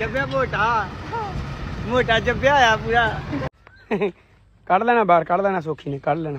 ਜੱਬਿਆ ਮੋਟਾ। ਮੋਟਾ ਜੱਬਿਆ ਆ ਪੂਰਾ। ਕੱਢ ਲੈਣਾ ਬਾਹਰ, ਕੱਢ ਲੈਣਾ ਸੋਖੀ ਨੇ, ਕੱਢ ਲੈਣਾ।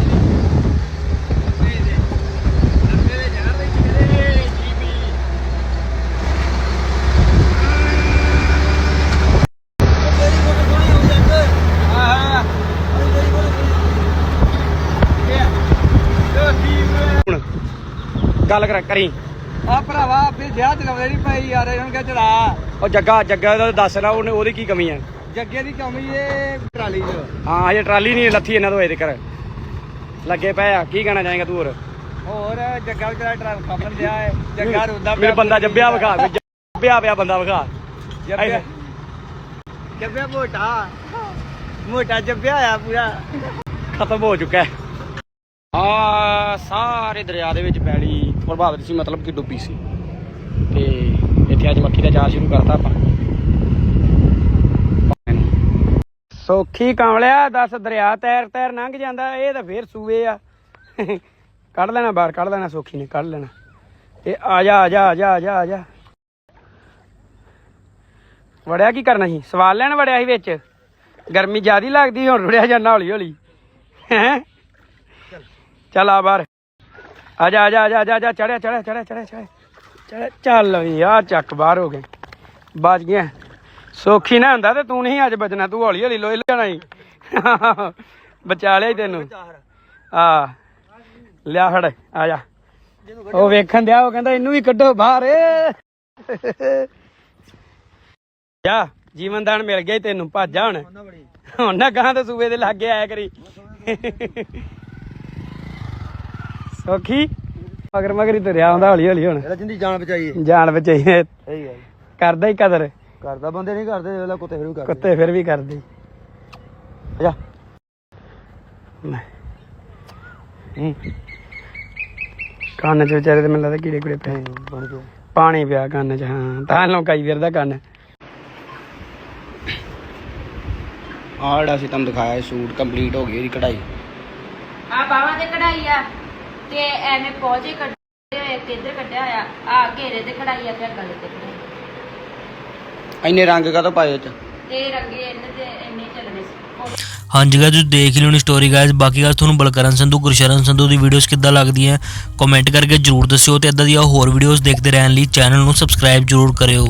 ਹੁਣ। ਗੱਲ ਕਰ ਕਰੀ। ਆ ਭਰਾਵਾ ਆਪੇ ਵਿਆਹ ਚਲਾਉਂਦੇ ਨਹੀਂ ਪਈ ਯਾਰ ਇਹਨਾਂ ਨੂੰ ਕਿਹਾ ਚਲਾ ਉਹ ਜੱਗਾ ਜੱਗਾ ਦਾ ਦੱਸ ਨਾ ਉਹਨੇ ਉਹਦੀ ਕੀ ਕਮੀ ਹੈ ਜੱਗੇ ਦੀ ਕਮੀ ਏ ਟਰਾਲੀ 'ਚ। ਹਾਂ ਹਜੇ ਟਰਾਲੀ ਨਹੀਂ ਲੱਥੀ ਇਹਨਾਂ ਤੋਂ ਅਜੇ ਤੱਕ ਲੱਗੇ ਪਏ ਆ ਕੀ ਕਹਿਣਾ ਚਾਹੇਗਾ ਤੂੰ ਹੋਰ? ਹੋਰ ਜੱਗਾ ਵਿਚਾਰਾ ਟਰਾਲ ਖਬਰ ਦਿਆ ਏ ਜੱਗਾ ਰੋਂਦਾ ਮੇਰੇ ਬੰਦਾ ਜੱਬਿਆ ਵਿਖਾ ਜੱਬਿਆ ਪਿਆ ਬੰਦਾ ਵਿਖਾ। ਜੱਬਿਆ ਜੱਬਿਆ ਮੋਟਾ। ਮੋਟਾ ਜੱਬਿਆ ਆ ਪੂਰਾ। ਖਤਮ ਹੋ ਚੁੱਕਾ ਹੈ। ਆ ਸਾਰੇ ਦਰਿਆ ਦੇ ਵਿੱਚ ਪੈਲੀ ਪ੍ਰਭਾਵਿਤ ਸੀ, ਮਤਲਬ ਕਿ ਡੁੱਬੀ ਸੀ। ਤੇ ਇੱਥੇ ਅੱਜ ਮੱਕੀ ਦਾ ਚਾਰ ਸ਼ੁਰੂ ਕਰਤਾ ਆਪਾਂ। ਸੋਖੀ ਕਾਂਵਲਿਆ, ਦੱਸ ਦਰਿਆ ਤੈਰ ਤੈਰ ਲੰਘ ਜਾਂਦਾ, ਇਹ ਤਾਂ ਫੇਰ ਸੂਏ ਆ। ਕੱਢ ਲੈਣਾ ਬਾਹਰ, ਕੱਢ ਲੈਣਾ ਸੋਖੀ ਨੇ, ਕੱਢ ਲੈਣਾ। ਤੇ ਆ ਜਾ ਆ ਜਾ ਆ ਜਾ ਆ ਜਾ ਆ ਜਾ। ਵੜਿਆ ਕੀ ਕਰਨਾ ਸੀ? ਸਵਾਲ ਲੈਣ ਵੜਿਆ ਸੀ ਵਿੱਚ? ਗਰਮੀ ਜ਼ਿਆਦੀ ਲੱਗਦੀ, ਹੁਣ ਰੁੜਿਆ ਜਾਂਦਾ ਹੌਲੀ ਹੌਲੀ ਹੈ? ਚੱਲ ਆ ਬਾਹਰ। ਆ ਜਾ ਆ ਜਾ ਆ ਜਾ ਆ ਜਾ ਚੜਿਆ ਚੜਿਆ ਚੜਿਆ ਚੜਿਆ ਚੜਿਆ ਚੱਲ ਵੀ ਆ ਚੱਕ ਬਾਹਰ ਹੋ ਗਏ। ਬਚ ਗਿਆ ਸੋਖੀ ਨਾ ਹੁੰਦਾ ਤੇ ਤੂੰ ਨਹੀਂ ਅੱਜ ਬਚਣਾ ਤੂੰ ਹੌਲੀ ਹੌਲੀ ਲੋਏ ਲੈਣਾ ਹੀ। ਬਚਾ ਲਿਆ ਤੈਨੂੰ। ਆ ਲਿਆ ਫੜ ਆ ਜਾ। ਉਹ ਵੇਖਣ ਦਿਆ ਉਹ ਕਹਿੰਦਾ ਇਹਨੂੰ ਵੀ ਕੱਢੋ ਬਾਹਰ। ਜਾ ਜੀਵਨ ਦਾਨ ਮਿਲ ਗਿਆ ਤੈਨੂੰ ਭੱਜ ਜਾ ਹੁਣ। ਹੁਣ ਨਾ ਗਾਂ ਤੇ ਸੂਬੇ ਦੇ ਲਾਗੇ ਆਇਆ ਕਰੀ। ਸੋਖੀ? ਮਗਰ ਮਗਰ ਹੀ ਤੁਰਿਆ ਆਉਂਦਾ ਹੌਲੀ ਹੌਲੀ ਹੁਣ। ਇਹਦਾ ਜਿੰਦੀ ਜਾਨ ਬਚਾਈਏ ਜਾਨ ਬਚਾਈ। ਸਹੀ ਗੱਲ। ਕਰਦਾ ਹੀ ਕਦਰ। ਕਰਦਾ ਬੰਦੇ ਨਹੀਂ ਕਰਦੇ ਇਹਦਾ ਕੁੱਤੇ ਫਿਰ ਵੀ ਕਰਦੇ। ਕੁੱਤੇ ਫਿਰ ਵੀ ਕਰਦੇ। ਜਾ ਹੂੰ। ਕੰਨ ਚ ਵਿਚਾਰੇ ਤੇ ਮੈਨੂੰ ਲੱਗਦਾ ਕੀੜੇ ਕੁੜੇ ਪਏ। ਪਾਣੀ ਪਿਆ ਕੰਨ ਚ ਹਾਂ। ਤਾਂ ਲੋਕਾਈ ਫਿਰਦਾ ਕੰਨ। ਆਹ ਜਿਹੜਾ ਸੀ ਤੁਹਾਨੂੰ ਦਿਖਾਇਆ ਸੂਟ ਕੰਪਲੀਟ ਹੋ ਗਈ ਇਹਦੀ ਕਢਾਈ। ਆ ਬਾਹਾਂ ਤੇ ਕਢਾਈ ਆ। ਤੇ ਐਵੇਂ ਪੌਜੇ ਕੱਢੇ ਹੋਏ ਕਿੱਧਰ ਕੱਢਿਆ ਹੋਇਆ ਆ ਘੇਰੇ ਤੇ ਕਢਾਈ ਆ ਤੇ ਗਲੇ ਤੇ ਕਢਾਈ। ਇੰਨੇ ਰੰਗ ਕਾਹਤੋਂ ਪਾਏ ਇਹ ਚ ਤੇ ਰੰਗੇ ਇਹਨਾਂ ਦੇ ਇੰਨੇ ਚੱਲਦੇ ਸੀ। ਉਹ- ਹਾਂਜੀ ਗਾਇਸ ਤੁਸੀਂ ਦੇਖ ਲਿਓ ਨੀ ਸਟੋਰੀ ਗਾਇਸ ਬਾਕੀ ਗੱਲ ਤੁਹਾਨੂੰ ਬਲਕਰਨ ਸੰਧੂ ਗੁਰਸ਼ਰਨ ਸੰਧੂ ਦੀ ਵੀਡੀਓਜ਼ ਕਿੱਦਾਂ ਲੱਗਦੀਆਂ ਕਮੈਂਟ ਕਰਕੇ ਜਰੂਰ ਦੱਸਿਓ ਤੇ ਇਦਾਂ ਦੀਆਂ ਹੋਰ ਵੀਡੀਓਜ਼ ਦੇਖਦੇ ਰਹਿਣ ਲਈ ਚੈਨਲ ਨੂੰ ਸਬਸਕ੍ਰਾਈਬ ਜਰੂਰ ਕਰਿਓ।